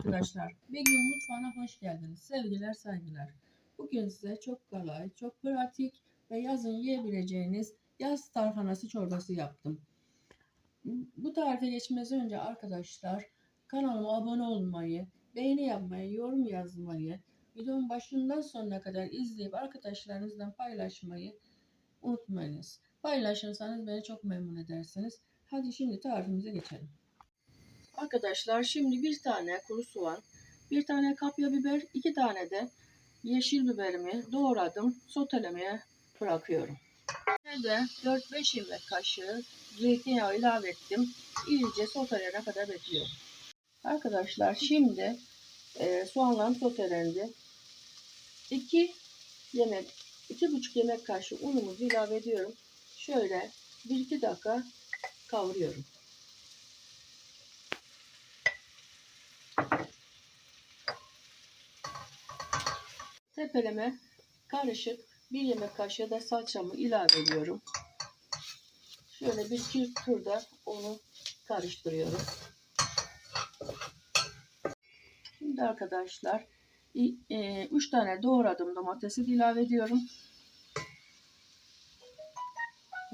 arkadaşlar. Begüm Mutfağı'na hoş geldiniz. Sevgiler, saygılar. Bugün size çok kolay, çok pratik ve yazın yiyebileceğiniz yaz tarhanası çorbası yaptım. Bu tarife geçmeden önce arkadaşlar kanalıma abone olmayı, beğeni yapmayı, yorum yazmayı, videonun başından sonuna kadar izleyip arkadaşlarınızla paylaşmayı unutmayınız. Paylaşırsanız beni çok memnun edersiniz. Hadi şimdi tarifimize geçelim. Arkadaşlar şimdi bir tane kuru soğan, bir tane kapya biber, iki tane de yeşil biberimi doğradım. Sotelemeye bırakıyorum. Bir de 4-5 yemek kaşığı zeytinyağı ilave ettim. İyice sotelene kadar bekliyorum. Arkadaşlar şimdi e, soğanlarım sotelendi. 2 yemek, 2,5 yemek kaşığı unumuzu ilave ediyorum. Şöyle 1-2 dakika kavuruyorum. Tepeleme karışık bir yemek kaşığı da salçamı ilave ediyorum. Şöyle bir iki turda onu karıştırıyorum. Şimdi arkadaşlar 3 tane doğradım domatesi ilave ediyorum.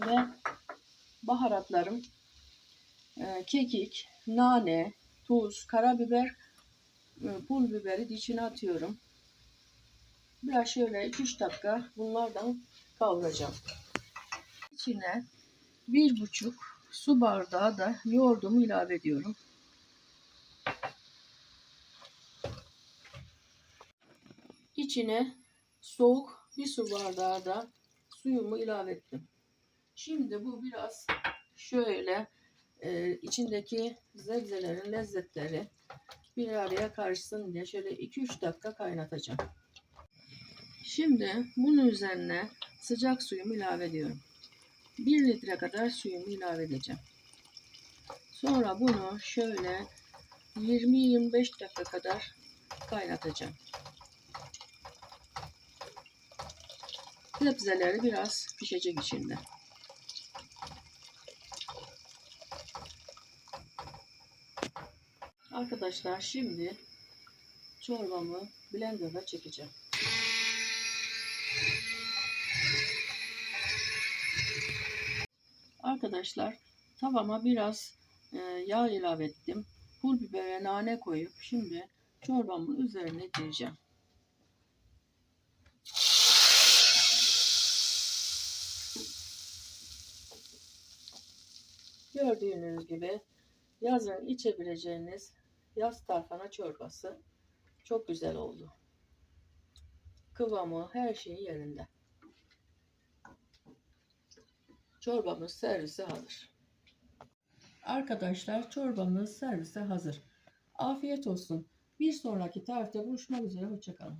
Ve baharatlarım e, kekik, nane, tuz, karabiber, e, pul biberi içine atıyorum. Biraz şöyle 2-3 dakika bunlardan kavuracağım. İçine bir buçuk su bardağı da yoğurdumu ilave ediyorum. İçine soğuk bir su bardağı da suyumu ilave ettim. Şimdi bu biraz şöyle e, içindeki zebzelerin lezzetleri bir araya karışsın diye şöyle 2-3 dakika kaynatacağım. Şimdi bunun üzerine sıcak suyumu ilave ediyorum. 1 litre kadar suyumu ilave edeceğim. Sonra bunu şöyle 20-25 dakika kadar kaynatacağım. Sebzeleri biraz pişecek içinde. Arkadaşlar şimdi çorbamı blenderda çekeceğim. Arkadaşlar tavama biraz e, yağ ilave ettim. Pul biber ve nane koyup şimdi çorbamın üzerine gireceğim. Gördüğünüz gibi yazın içebileceğiniz yaz tarhana çorbası çok güzel oldu. Kıvamı her şeyi yerinde. Çorbamız servise hazır. Arkadaşlar çorbamız servise hazır. Afiyet olsun. Bir sonraki tarifte buluşmak üzere. Hoşçakalın.